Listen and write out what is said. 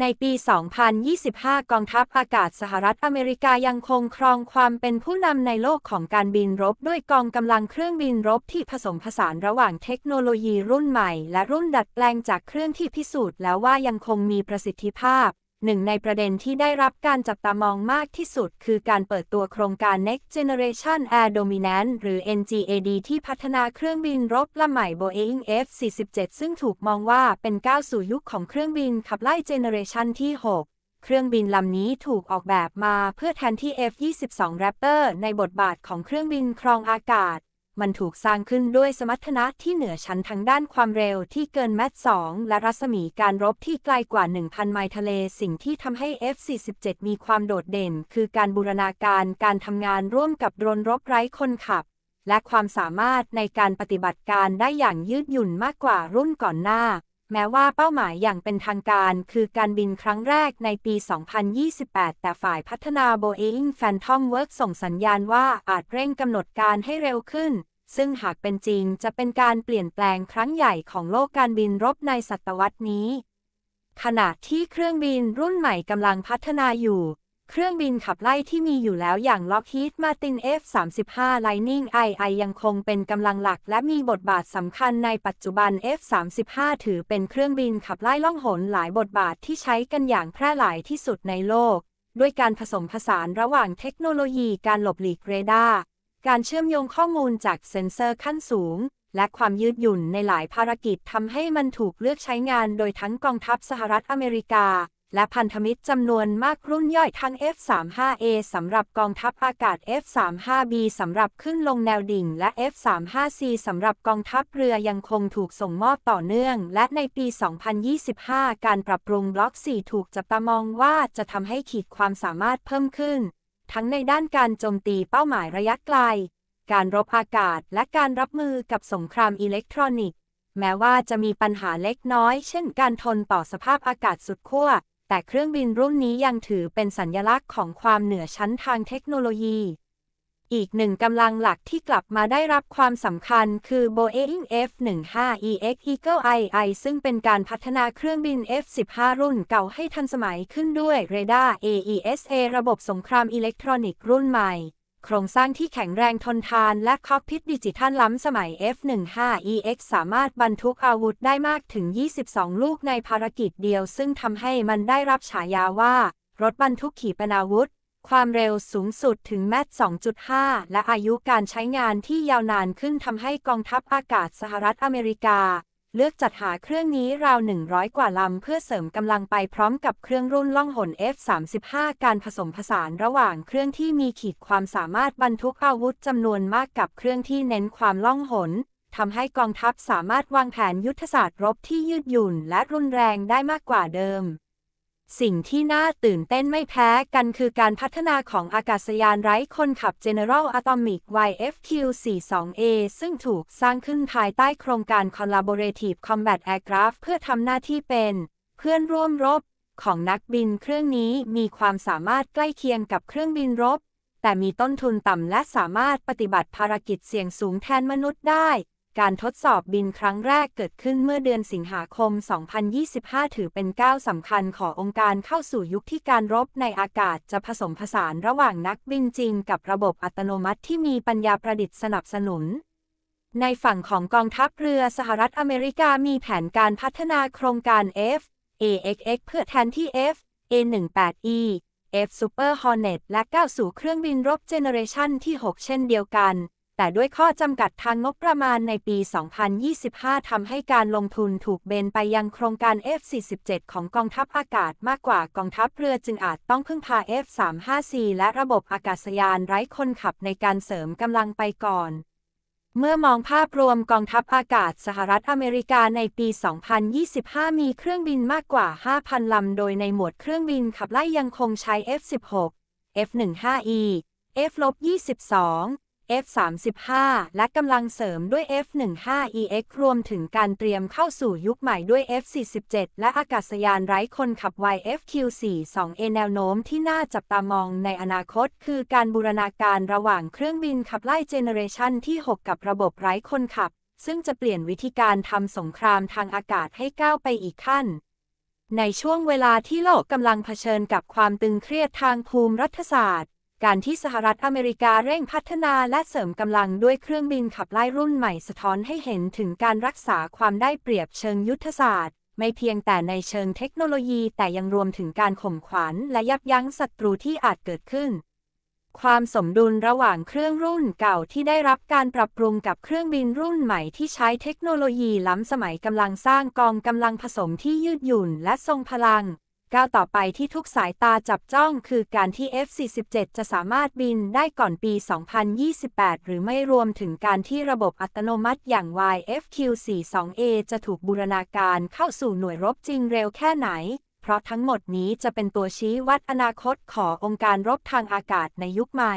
ในปี 2025 กองทัพอากาศสหรัฐอเมริกายังคงครองความเป็นผู้นำในโลกของการบินรบ ด้วยกองกำลังเครื่องบินรบที่ผสมผสานระหว่างเทคโนโลยีรุ่นใหม่ และรุ่นดัดแปลงจากเครื่องที่พิสูจน์แล้วว่ายังคงมีประสิทธิภาพ หนึ่งในประเด็นที่ได้รับการจับตามองมากที่สุด คือการเปิดตัวโครงการ Next Generation Air Dominance หรือ NGAD ที่พัฒนาเครื่องบินรบลำใหม่ Boeing F-47 ซึ่งถูกมองว่าเป็นก้าวสู่ยุคของเครื่องบินขับไล่เจเนเรชันที่ 6เครื่องบินลำนี้ถูกออกแบบมาเพื่อแทนที่ F-22 Raptor ในบทบาทของเครื่องบินครองอากาศ มันถูกสร้างขึ้นด้วยสมรรถนะที่เหนือชั้นทางด้านความเร็วที่เกินแมท2และรัศมีการรบที่ไกลกว่า 1,000 ไมล์ทะเล สิ่งที่ทำให้ F-47 มีความโดดเด่น คือการบูรณาการการทำงานร่วมกับโดรนรบไร้คนขับ และความสามารถในการปฏิบัติการได้อย่างยืดหยุ่นมากกว่ารุ่นก่อนหน้า แม้ว่าเป้าหมายอย่างเป็นทางการคือการบินครั้งแรกในปี 2028 แต่ฝ่ายพัฒนา Boeing Phantom Work ส่งสัญญาณว่าอาจเร่งกำหนดการให้เร็วขึ้น ซึ่งหากเป็นจริงจะเป็นการเปลี่ยนแปลงครั้งใหญ่ของโลกการบินรบในศตวรรษนี้ ขณะที่เครื่องบินรุ่นใหม่กำลังพัฒนาอยู่ เครื่องบินขับไล่ที่มีอยู่แล้วอย่าง Lockheed Martin F-35 Lightning II ยังคงเป็นกำลังหลักและมีบทบาทสำคัญในปัจจุบัน F-35 ถือเป็นเครื่องบินขับไล่ล่องหนหลายบทบาทที่ใช้กันอย่างแพร่หลายที่สุดในโลก ด้วยการผสมผสานระหว่างเทคโนโลยีการหลบหลีกเรดาร์ การเชื่อมโยงข้อมูลจากเซ็นเซอร์ขั้นสูง และความยืดหยุ่นในหลายภารกิจทำให้มันถูกเลือกใช้งานโดยทั้งกองทัพสหรัฐอเมริกาและพันธมิตรจำนวนมากรุ่นย่อยทั้ง F-35A สำหรับกองทัพอากาศ F-35B สำหรับขึ้นลงแนวดิ่ง และ F-35C สำหรับกองทัพเรือยังคงถูกส่งมอบต่อเนื่อง และในปี 2025 การปรับปรุงบล็อก 4 ถูกจับตามองว่าจะทำให้ขีดความสามารถเพิ่มขึ้น ทั้งในด้านการโจมตีเป้าหมายระยะไกล การรบอากาศ และการรับมือกับสงครามอิเล็กทรอนิกส์ แม้ว่าจะมีปัญหาเล็กน้อย เช่น การทนต่อสภาพอากาศสุดขั้ว แต่เครื่องบินรุ่นนี้ยังถือเป็นสัญลักษณ์ของความเหนือชั้นทางเทคโนโลยี อีกหนึ่งกำลังหลักที่กลับมาได้รับความสำคัญคือ Boeing F-15EX Eagle II ซึ่งเป็นการพัฒนาเครื่องบิน F-15 รุ่นเก่าให้ทันสมัยขึ้นด้วยเรดาร์ AESA ระบบสงครามอิเล็กทรอนิกส์รุ่นใหม่ โครงสร้างที่แข็งแรงทนทานและคอกพิทดิจิทัลล้ำสมัย F-15EX สามารถบรรทุกอาวุธได้มากถึง 22 ลูกในภารกิจเดียว ซึ่งทำให้มันได้รับฉายาว่า รถบรรทุกขีปนาวุธ ความเร็วสูงสุดถึงแมต2.5 และอายุการใช้งานที่ยาวนานขึ้นทำให้กองทัพอากาศสหรัฐอเมริกา เลือกจัดหาเครื่องนี้ราว 100 กว่าลำ เพื่อเสริมกำลังไปพร้อมกับเครื่องรุ่นล่องหน F-35 การผสมผสานระหว่างเครื่องที่มีขีดความสามารถบรรทุกอาวุธจำนวนมากกับเครื่องที่เน้นความล่องหนทำให้กองทัพสามารถวางแผนยุทธศาสตร์รบที่ยืดหยุ่นและรุนแรงได้มากกว่าเดิม สิ่งที่น่าตื่นเต้นไม่แพ้กันคือการพัฒนาของอากาศยานไร้คนขับ General Atomic YFQ-42A ซึ่งถูกสร้างขึ้นภายใต้โครงการ Collaborative Combat Aircraft เพื่อทำหน้าที่เป็น เพื่อนร่วมรบของนักบินเครื่องนี้มีความสามารถใกล้เคียงกับเครื่องบินรบ แต่มีต้นทุนต่ำและสามารถปฏิบัติภารกิจเสี่ยงสูงแทนมนุษย์ได้ การทดสอบบินครั้งแรกเกิดขึ้นเมื่อเดือนสิงหาคม 2025 ถือเป็นก้าวสำคัญขององค์การเข้าสู่ยุคที่การรบในอากาศจะผสมผสานระหว่างนักบินจริงกับระบบอัตโนมัติที่มีปัญญาประดิษฐ์สนับสนุน ในฝั่งของกองทัพเรือสหรัฐอเมริกามีแผนการพัฒนาโครงการ F AXX เพื่อแทนที่ F A18E F Super Hornet และก้าวสู่เครื่องบินรบเจเนอเรชันที่ 6 เช่นเดียวกัน แต่ด้วยข้อจำกัดทางงบประมาณในปี 2025 ทำให้การลงทุนถูกเบนไปยังโครงการ F-47 ของกองทัพอากาศมากกว่ากองทัพเรือจึงอาจต้องพึ่งพา F-35C และระบบอากาศยานไร้คนขับในการเสริมกำลังไปก่อน เมื่อมองภาพรวมกองทัพอากาศสหรัฐอเมริกาในปี 2025 มีเครื่องบินมากกว่า 5,000 ลำ โดยในหมวดเครื่องบินขับไล่ยังคงใช้ F-16 F-15E F-22 F-35 และกำลังเสริมด้วย F-15EX รวมถึงการเตรียมเข้าสู่ยุคใหม่ด้วย F-47 และอากาศยานไร้คนขับ YFQ-42A แนวโน้มที่น่าจับตามองในอนาคต คือการบูรณาการระหว่างเครื่องบินขับไล่เจเนเรชันที่ 6 กับระบบไร้คนขับ ซึ่งจะเปลี่ยนวิธีการทำสงครามทางอากาศให้ก้าวไปอีกขั้นในช่วงเวลาที่โลกกำลังเผชิญกับความตึงเครียดทางภูมิรัฐศาสตร์ การที่สหรัฐอเมริกาเร่งพัฒนาและเสริมกำลังด้วยเครื่องบินขับไล่รุ่นใหม่สะท้อนให้เห็นถึงการรักษาความได้เปรียบเชิงยุทธศาสตร์ ไม่เพียงแต่ในเชิงเทคโนโลยีแต่ยังรวมถึงการข่มขวัญและยับยั้งศัตรูที่อาจเกิดขึ้น ความสมดุลระหว่างเครื่องรุ่นเก่าที่ได้รับการปรับปรุงกับเครื่องบินรุ่นใหม่ที่ใช้เทคโนโลยีล้ำสมัยกำลังสร้างกองกำลังผสมที่ยืดหยุ่นและทรงพลัง ก้าวต่อไปที่ทุกสายตาจับจ้องคือการที่ F-47 จะสามารถบินได้ก่อนปี 2028 หรือไม่รวมถึงการที่ระบบอัตโนมัติอย่าง YFQ-42A จะถูกบูรณาการเข้าสู่หน่วยรบจริงเร็วแค่ไหน เพราะทั้งหมดนี้จะเป็นตัวชี้วัดอนาคตขององค์การรบทางอากาศในยุคใหม่